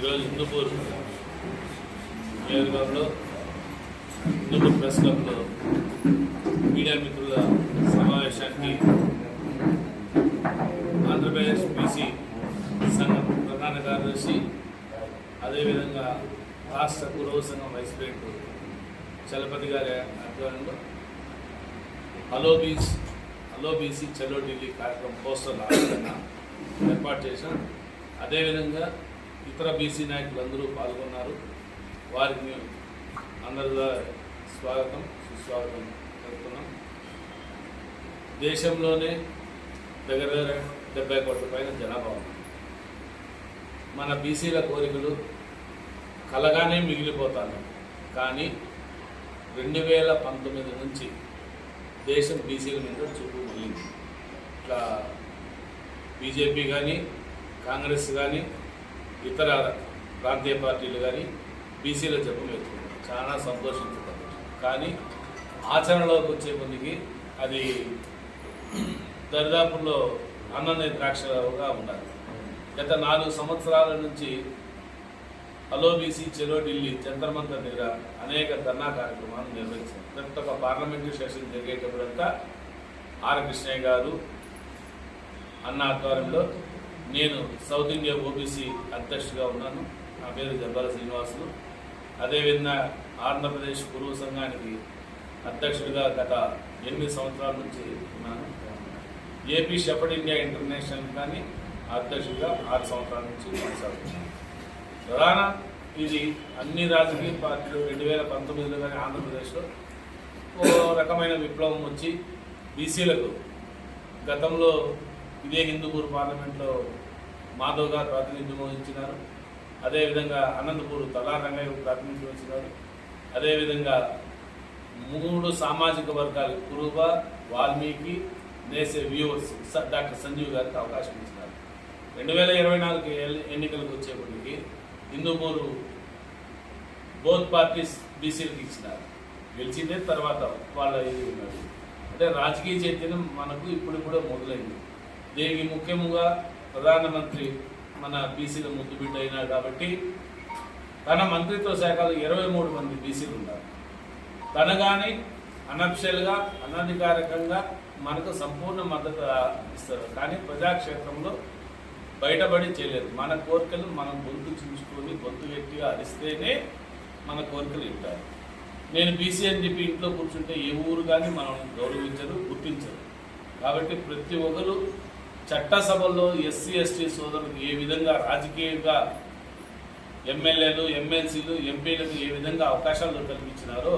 ఈరోజు హిందూపూర్ నియోజకవర్గంలో హిందూపూర్ ప్రెస్ క్లబ్లో మీడియా మిత్రుల సమావేశానికి ఆంధ్రప్రదేశ్ బీసీ సంఘం ప్రధాన కార్యదర్శి అదేవిధంగా రాష్ట్ర కురవ సంఘం వైస్ ప్రెసిడెంట్ చలపతి గారి ఆధ్వర్యంలో హలో బీస్ హలో బీసీ చలో ఢిల్లీ కార్యక్రమం కోసం ఏర్పాటు చేశాం అదేవిధంగా ఇతర బీసీ నాయకులు అందరూ పాల్గొన్నారు. వారికి మేము అందరిలో స్వాగతం సుస్వాగతం తెలుపుతున్నాం. దేశంలోనే దగ్గర దగ్గర డెబ్బై కోట్ల పైన జనాభా ఉంది. మన బీసీల కోరికలు కలగానే మిగిలిపోతాను కానీ రెండు వేల పంతొమ్మిది నుంచి దేశం బీసీల మీద చూపు మళ్ళింది. ఇట్లా బీజేపీ కానీ కాంగ్రెస్ కానీ ఇతర ప్రాంతీయ పార్టీలు కానీ బీసీల జపం ఎత్తుకున్నారు చాలా సంతోషించుతారు కానీ ఆచరణలోకి వచ్చే కొద్దికి అది దరిదాపుల్లో అన్ననే ద్రాక్షగా ఉండాలి. గత నాలుగు సంవత్సరాల నుంచి హలో బీసీ చెరో ఢిల్లీ చంద్రమంత దగ్గర అనేక ధర్నా కార్యక్రమాలు నిర్వహించారు. ప్రతి ఒక్క పార్లమెంటరీ సెషన్ జరిగేటప్పుడంతా ఆర్ కృష్ణయ్య గారు అన్న ఆధ్వర్యంలో నేను సౌత్ ఇండియా ఓబీసీ అధ్యక్షుడిగా ఉన్నాను. నా పేరు జబ్బాల శ్రీనివాసులు. అదేవిధంగా ఆంధ్రప్రదేశ్ గురువు సంఘానికి అధ్యక్షుడిగా గత ఎనిమిది సంవత్సరాల నుంచి ఉన్నాను. ఏపీ షెఫర్డ్ ఇండియా ఇంటర్నేషనల్ కానీ అధ్యక్షుడిగా ఆరు సంవత్సరాల నుంచి కొనసాగుతున్నాను. ప్రధాన ఇది అన్ని రాజకీయ పార్టీలు రెండు వేల పంతొమ్మిదిలో కానీ ఆంధ్రప్రదేశ్లో ఓ రకమైన విప్లవం వచ్చి బీసీలకు గతంలో ఇదే హిందూపూర్ పార్లమెంట్లో మాధవ్ గారు ప్రాతినిధ్యం వహించినారు. అదేవిధంగా అనంతపూర్ తలా రంగయ్య ప్రాతినిధ్యం వహించినారు. అదేవిధంగా మూడు సామాజిక వర్గాలు కురుబ వాల్మీకి నేసే వ్యూవర్స్ డాక్టర్ సంజీవ్ గారికి అవకాశం ఇచ్చినారు. రెండు వేల ఇరవై నాలుగు ఎన్నికలకు వచ్చేప్పటికి హిందూపూరు బోత్ పార్టీస్ బీసీలకు ఇచ్చినారు. గెలిచిందే తర్వాత వాళ్ళ ఇది ఉన్నారు అంటే రాజకీయ చైతన్యం మనకు ఇప్పుడు కూడా మొదలైంది. దీనికి ముఖ్యంగా ప్రధానమంత్రి మన బీసీల ముద్దు బిడ్డ అయినాడు కాబట్టి తన మంత్రిత్వ శాఖలో ఇరవై మూడు మంది బీసీలు ఉన్నారు. తన కానీ అనఫిషియల్గా అనధికారికంగా మనకు సంపూర్ణ మద్దతు ఇస్తారు. కానీ ప్రజాక్షేత్రంలో బయటపడి చేయలేదు. మన కోరికలు మనం గొంతు చించుకొని గొంతు గట్టిగా అరిస్తేనే మన కోరికలు వింటారు. నేను బీసీ అని చెప్పి ఇంట్లో కూర్చుంటే ఏ ఊరు కానీ మనం గౌరవించరు గుర్తించరు కాబట్టి ప్రతి ఒక్కరు చట్టసభల్లో ఎస్సీ ఎస్టీ సోదరులకు ఏ విధంగా రాజకీయంగా ఎమ్మెల్యేలు ఎమ్మెల్సీలు ఎంపీలకు ఏ విధంగా అవకాశాలు కల్పించినారో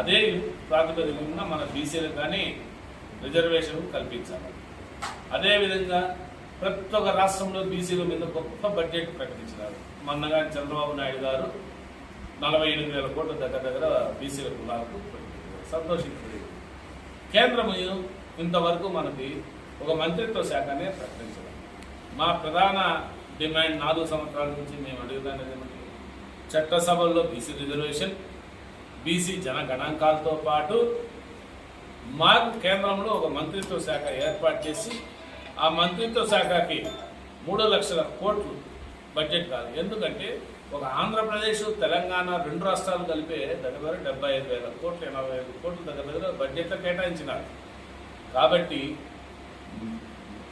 అదే ప్రాతిపదికన మన బీసీలకు కానీ రిజర్వేషన్ కల్పించాలి. అదేవిధంగా ప్రతి ఒక్క రాష్ట్రంలో బీసీల మీద గొప్ప బడ్జెట్ ప్రకటించినారు. మొన్నగా చంద్రబాబు నాయుడు గారు నలభై ఎనిమిది వేల కోట్ల దగ్గర దగ్గర బీసీల కులాలకు సంతోషించింది కేంద్రం ఇంతవరకు మనకి ఒక మంత్రిత్వ శాఖనే ప్రకటించడం. మా ప్రధాన డిమాండ్ నాలుగు సంవత్సరాల నుంచి మేము అడుగుతున్నది చట్టసభల్లో బీసీ రిజర్వేషన్ బీసీ జనగణాంకాలతో పాటు మాకు కేంద్రంలో ఒక మంత్రిత్వ శాఖ ఏర్పాటు చేసి ఆ మంత్రిత్వ శాఖకి మూడు లక్షల కోట్లు బడ్జెట్ కాదు. ఎందుకంటే ఒక ఆంధ్రప్రదేశ్ తెలంగాణ రెండు రాష్ట్రాలు కలిపే దగ్గర దగ్గర డెబ్బై ఐదు వేల కోట్లు ఎనభై ఐదు కోట్లు దగ్గర దగ్గర బడ్జెట్లో కేటాయించినారు. కాబట్టి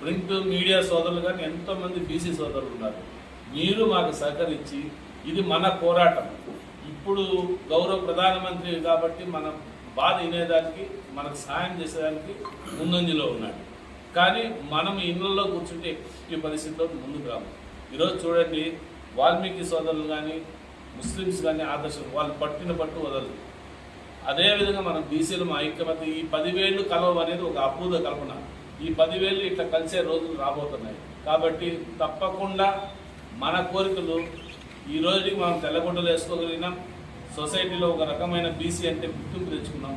ప్రింట్ మీడియా సోదరులు కానీ ఎంతోమంది బీసీ సోదరులు ఉన్నారు. మీరు మాకు సహకరించి ఇది మన పోరాటం. ఇప్పుడు గౌరవ ప్రధానమంత్రి కాబట్టి మన బాధ వినేదానికి మనకు సాయం చేసేదానికి ముందంజలో ఉన్నాడు. కానీ మనం ఇళ్ళల్లో కూర్చుంటే ఈ పరిస్థితిలో ముందుకు రాము. ఈరోజు చూడండి వాల్మీకి సోదరులు కానీ ముస్లిమ్స్ కానీ ఆదర్శం వాళ్ళు పట్టిన పట్టు వదలదు అదేవిధంగా మనం బీసీలు మా ఐక్యమత్య ఈ పదివేలు కలవం అనేది ఒక అపూర్వ కల్పన. ఈ పదివేలు ఇట్లా కలిసే రోజులు రాబోతున్నాయి. కాబట్టి తప్పకుండా మన కోరికలు ఈ రోజుకి మనం తెల్లగుడ్డలు వేసుకోగలిగినాం. సొసైటీలో ఒక రకమైన బీసీ అంటే గుర్తింపు తెచ్చుకున్నాం.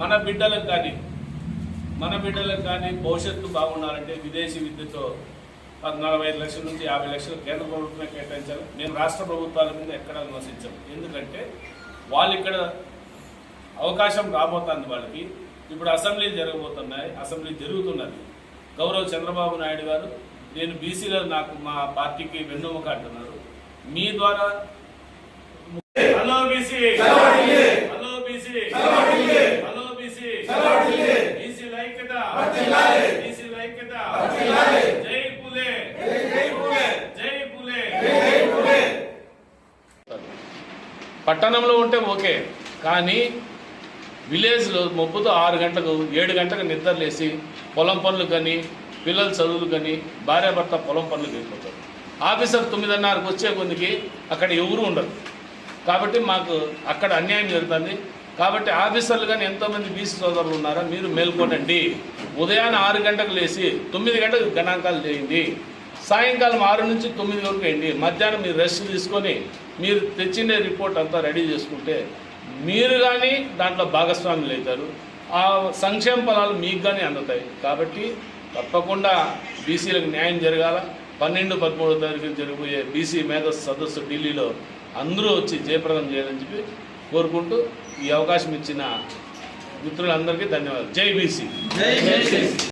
మన బిడ్డలకు కానీ మన బిడ్డలకు కానీ భవిష్యత్తు బాగుండాలంటే విదేశీ విద్యతో నలభై ఐదు లక్షల నుంచి యాభై లక్షలు కేంద్ర ప్రభుత్వమే కేటాయించాలి. మేము రాష్ట్ర ప్రభుత్వాల మీద ఎక్కడ విమర్శించాం ఎందుకంటే వాళ్ళు ఇక్కడ అవకాశం రాబోతుంది వాళ్ళకి. ఇప్పుడు అసెంబ్లీ జరగబోతున్నాయి అసెంబ్లీ జరుగుతున్నది. గౌరవ్ చంద్రబాబు నాయుడు గారు నేను బీసీలో నాకు మా పార్టీకి వెన్నుముక అంటున్నారు. మీ ద్వారా hello BC. Hello BC. Hello BC. BC ఐక్యత. బీసీ ఐక్యత. జై పులే. జై పులే. పట్టణంలో ఉంటే ఓకే కానీ విలేజ్లో మొప్పుతో ఆరు గంటలకు ఏడు గంటలకు నిద్రలేసి పొలం పనులు కానీ పిల్లల చదువులు కానీ భార్యాభర్త పొలం పనులకు వెళ్ళిపోతారు. ఆఫీసర్ తొమ్మిదిన్నరకు వచ్చే కొద్దికి అక్కడ ఎవరు ఉండరు. కాబట్టి మాకు అక్కడ అన్యాయం జరుగుతుంది. కాబట్టి ఆఫీసర్లు కానీ ఎంతోమంది బీసీ సోదరులు ఉన్నారా మీరు మేల్కొనండి. ఉదయాన్నే ఆరు గంటలకు లేచి తొమ్మిది గంటలకు గణాంకాలు చేయండి. సాయంకాలం ఆరు నుంచి తొమ్మిది వరకు వేయండి. మధ్యాహ్నం మీరు రెస్ట్ తీసుకొని మీరు తెచ్చిన రిపోర్ట్ అంతా రెడీ చేసుకుంటే మీరు కానీ దాంట్లో భాగస్వాములు అవుతారు. ఆ సంక్షేమ ఫలాలు మీకు కానీ అందుతాయి. కాబట్టి తప్పకుండా బీసీలకు న్యాయం జరగాల. పన్నెండు పదమూడో తారీఖు జరగబోయే బీసీ మేధస్ సదస్సు ఢిల్లీలో అందరూ వచ్చి జయప్రదం చేయాలని చెప్పి కోరుకుంటూ ఈ అవకాశం ఇచ్చిన మిత్రులందరికీ ధన్యవాదాలు. జై బీసీ.